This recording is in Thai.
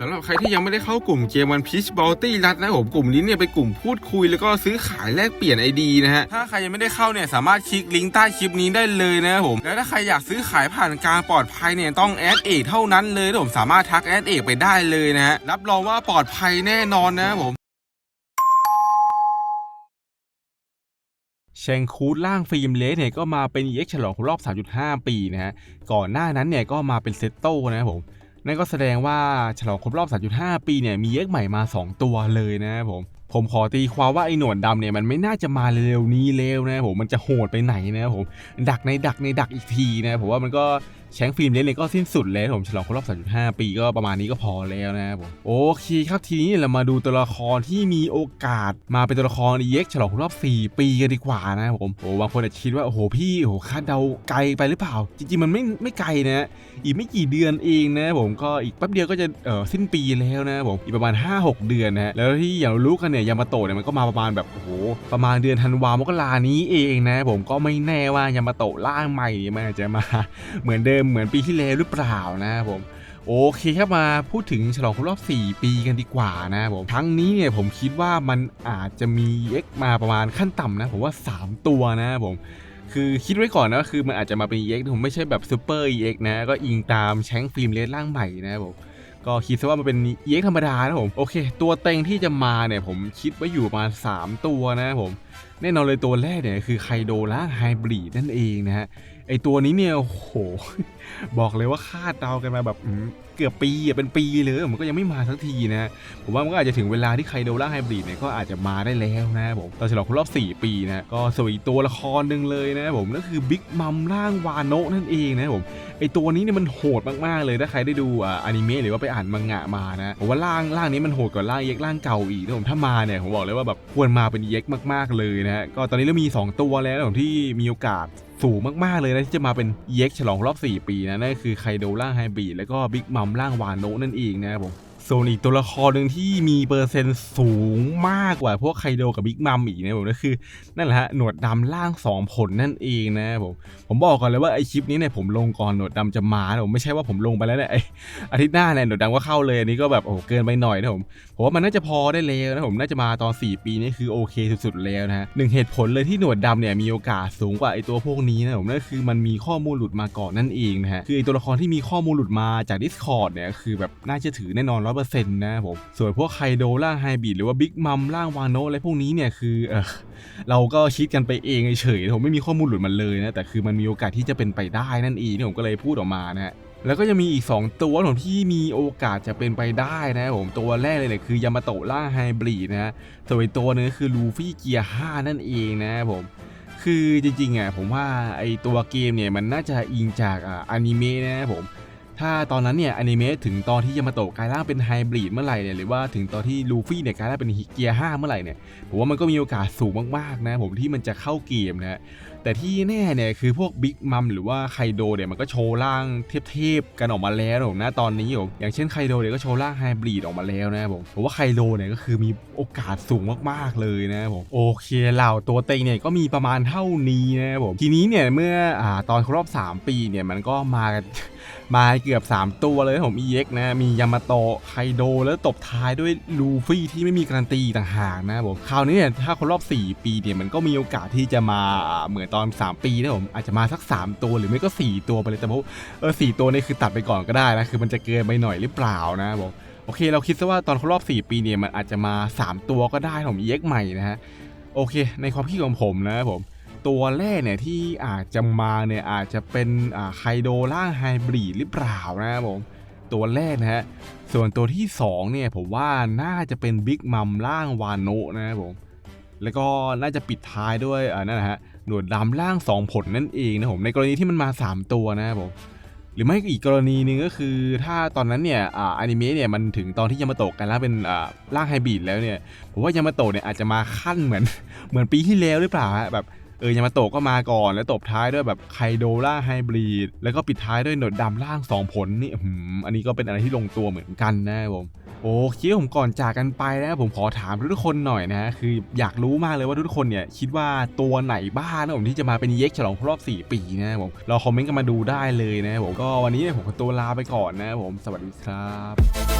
สำหรับใครที่ยังไม่ได้เข้ากลุ่มเกมวันพีชบอลตี้รัดนะผมกลุ่มนี้เนี่ยเป็นกลุ่มพูดคุยแล้วก็ซื้อขายแลกเปลี่ยนไอดีนะฮะถ้าใครยังไม่ได้เข้าเนี่ยสามารถคลิกลิงก์ใต้คลิปนี้ได้เลยนะผมแล้วถ้าใครอยากซื้อขายผ่านการปลอดภัยเนี่ยต้องแอดเอกเท่านั้นเลยผมสามารถทักแอดเอกไปได้เลยนะฮะรับรองว่าปลอดภัยแน่นอนนะผมเชงคูดล่างฟิล์มเลสเนี่ยก็มาเป็น EX ฉลองครบรอบ 3.5 ปีนะฮะก่อนหน้านั้นเนี่ยก็มาเป็นเซตโต้นะครับผม นั่นก็แสดงว่าฉลองครบรอบ 3.5 ปีเนี่ยมีแยกใหม่มา 2 ตัวเลยนะครับผมผมขอตีความว่าไอ้หนวดดำเนี่ยมันไม่น่าจะมาเร็วนี้เร็วนะผมมันจะโหดไปไหนนะผมดักในดักในดักอีกทีนะผมว่ามันก็แชงฟิล์มเลนเลยก็สิ้นสุดแล้วผมฉลองครบรอบ3.5 ปีก็ประมาณนี้ก็พอแล้วนะครับผมโอเคครับทีนี้เรามาดูตัวละครที่มีโอกาสมาเป็นตัวละคร EX ฉลองครบรอบ 4 ปีกันดีกว่านะครับผมโอ้บางคนอาจจะคิดว่าโอ้โหพี่โอ้โหคาดเดาไกลไปหรือเปล่า จริงๆมันไม่ไม่ไกลนะอีกไม่กี่เดือนเองนะผมก็อีกแป๊บเดียวก็จะเออสิ้นปีแล้วนะผมอีกประมาณ 5-6 เดือนนะฮะแล้วที่อย่างรู้กันเนี่ยยามาโตะเนี่ยมันก็มาประมาณแบบโอ้โหประมาณเดือนธันวามกรานี้เองนะผมก็ไม่แน่ว่ายามาโตะร่างใหม่เนี่ยมันอาจจะมาเหมือนเดิมเหมือนปีที่แล้วหรือเปล่านะครับผมโอเคครับมาพูดถึงฉลองครบรอบ 4 ปีกันดีกว่านะครับผมครั้งนี้เนี่ยผมคิดว่ามันอาจจะมี X มาประมาณขั้นต่ำนะ ผมว่า 3 ตัวนะครับผมคือคิดไว้ก่อนนะคือมันอาจจะมาเป็น EX ผมไม่ใช่แบบซูเปอร์ EX นะก็อิงตามแชงฟิล์มเลสร่างใหม่นะครับผมก็คิดซะว่ามันเป็น EX ธรรมดานะผมโอเค ตัวเต็งที่จะมาเนี่ยผมคิดไว้อยู่ประมาณ 3 ตัวนะครับผม แน่นอนเลยตัวแรกเนี่ยคือไคโดล่างไฮบริดนั่นเองนะฮะไอตัวนี้เนี่ยโอ้โห บอกเลยว่าคาดเดากันมาแบบเกือบปีอะเป็นปีเลยมันก็ยังไม่มาสักทีนะผมว่ามันก็อาจจะถึงเวลาที่ไคโดล่าไฮบริดเนี่ยก็อาจจะมาได้แล้วนะผมตอนฉลองครบรอบ 4 ปีนะก็สวยตัวละครหนึ่งเลยนะผมนั่นคือบิ๊กมัมร่างวาโนะนั่นเองนะผมไอตัวนี้เนี่ยมันโหดมากๆเลยถ้าใครได้ดูอ่าอนิเมะหรือว่าไปอ่านมังงะมานะผมว่าร่างร่างนี้มันโหดกว่าร่างเอ็กร่างเก่าอีกนะผมถ้ามาเนี่ยผมบอกเลยว่าแบบควรมาเป็นเอ็กมากๆเลยนะฮะก็ตอนนี้เรามี 2 ตัวแล้วที่มีโอกาสสูงมากๆเลยนะที่จะมาเป็นเอ็กฉลองรอบ 4 ปีนะนั่นคือไคโดล่างไฮบีดแล้วก็บิ๊กมัมล่างวานโนนั่นเองนะครับผม ส่วนอีกตัวละครหนึ่งที่มีเปอร์เซ็นต์สูงมากกว่าพวกไคโดกับบิ๊กมัมอีกนะผมก็คือ นั่นแหละฮะหนวดดำล่าง2ผลนั่นเองนะผมผมบอกก่อนเลยว่าไอคลิปนี้เนี่ยผมลงก่อนหนวดดำจะมานะผมไม่ใช่ว่าผมลงไปแล้วเนี่ยไออาทิตย์หน้าเนี่ยหนวดดำก็เข้าเลยอันนี้ก็แบบโอ้เกินไปหน่อยนะผมผมว่ามันน่าจะพอได้แล้วนะผมน่าจะมาตอน 4 ปีนี่คือโอเคสุดๆแล้วนะหนึ่งเหตุผลเลยที่หนวดดำเนี่ยมีโอกาสสูงกว่าไอตัวพวกนี้นะผมนั่นคือมันมีข้อมูลหลุดมาก่อนนั่นเองนะฮะคือไอตัวละครที่มีข้อมูลหลุดมาจาก Discord เนี่ยคือแบบน่าเชื่อถือแน่นอน9%นะผม ส่วนพวกไคโดล่างไฮบิดหรือว่าบิ๊กมัมล่างวานโนอะไรพวกนี้เนี่ยคือเออเราก็คิดกันไปเองเฉยๆผมไม่มีข้อมูลหลุดมาเลยนะแต่คือมันมีโอกาสที่จะเป็นไปได้นั่นเองที่ผมก็เลยพูดออกมานะฮะแล้วก็ยังมีอีก 2 ตัวผมที่มีโอกาสจะเป็นไปได้นะผมตัวแรกเลยเนี่ยคือยามาโตะล่าไฮบริดนะฮะส่วนอีกตัวนึงคือลูฟี่เกียร์5นั่นเองนะครับผมคือจริงๆอะผมว่าไอตัวเกมเนี่ยมันน่าจะอิงจากอ่าอนิเมะนะครับผม ถ้าตอนนั้นเนี่ยอนิเมะถึงตอนที่ยามาโตะกลายร่างเป็นไฮบริดเมื่อไหร่เนี่ยหรือว่าถึงตอนที่ลูฟี่เนี่ยกลายร่างเป็นฮิเกียร์5เมื่อไหร่เนี่ยผมว่ามันก็มีโอกาสสูงมากๆนะผมที่มันจะเข้าเกมนะฮะแต่ที่แน่เนี่ยคือพวกบิ๊กมัมหรือว่าไคโดเนี่ยมันก็โชว์ร่างเทพๆกันออกมาแล้วนะผมนะตอนนี้ผมอย่างเช่นไคโดเนี่ยก็โชว์ร่างไฮบริดออกมาแล้วนะผมผมว่าไคโดเนี่ยก็คือมีโอกาสสูงมากๆเลยนะผมโอเคเหล่าตัวเต็งเนี่ยก็มีประมาณเท่านี้นะผมทีนี้เนี่ยเมื่ออ่าตอนครบ3 ปีเนี่ยมันก็มากัน มาเกือบ 3 ตัวเลยผม EX นะ มียามาโตะไคโด แล้วตบท้ายด้วยลูฟี่ที่ไม่มีการันตีต่างหากนะบผม คราวนี้เนี่ยถ้าคนรอบ 4 ปีเนี่ยมันก็มีโอกาสที่จะมาเหมือนตอน 3 ปีนะผม อาจจะมาสัก 3 ตัวหรือไม่ก็ 4 ตัวไปเลยแต่พวกเออสตัวนี่คือตัดไปก่อนก็ได้นะคือมันจะเกินไปหน่อยหรือเปล่านะบผมโอเค เราคิดซะว่าตอนครบรอบ 4 ปีเนี่ยมันอาจจะมา 3 ตัวก็ได้ผม EX ใหม่นะฮะโอเค ในความคิดของผมนะผม ตัวแรกเนี่ยที่อาจจะมาเนี่ยอาจจะเป็นอ่าไคโดล่างไฮบริดหรือเปล่านะครับผมตัวแรกนะฮะส่วนตัวที่ 2 เนี่ยผมว่าน่าจะเป็นบิ๊กมัมล่างวานโนะนะครับผมแล้วก็น่าจะปิดท้ายด้วยอ่านั่นนะฮะหนวดดำล่าง 2 ผลนั่นเองนะผมในกรณีที่มันมา 3 ตัวนะครับผมหรือไม่อีกกรณีหนึ่งก็คือถ้าตอนนั้นเนี่ยอ่าอนิเมะเนี่ยมันถึงตอนที่ยามาโตะกันแล้วเป็นอ่าร่างไฮบริดแล้วเนี่ยผมว่ายามาโตะเนี่ยอาจจะมาขั้นเหมือนเหมือนปีที่แล้วหรือเปล่าฮะแบบ เออยามาโตะก็มาก่อน แล้วตบท้ายด้วยแบบไคโดล่าไฮบริดแล้วก็ปิดท้ายด้วยหนวดดำล่าง 2 ผลนี่อือันนี้ก็เป็นอะไรที่ลงตัวเหมือนกันนะครับผมโอเคผมก่อนจากกันไปนะผมขอถามทุกคนหน่อยนะฮะคืออยากรู้มากเลยว่าทุกคนเนี่ยคิดว่าตัวไหนบ้างนะผมที่จะมาเป็นเย็กฉลองครบรอบ 4 ปีนะผมเราคอมเมนต์กันมาดูได้เลยนะผมก็วันนี้ผมขอตัวลาไปก่อนนะผมสวัสดีครับ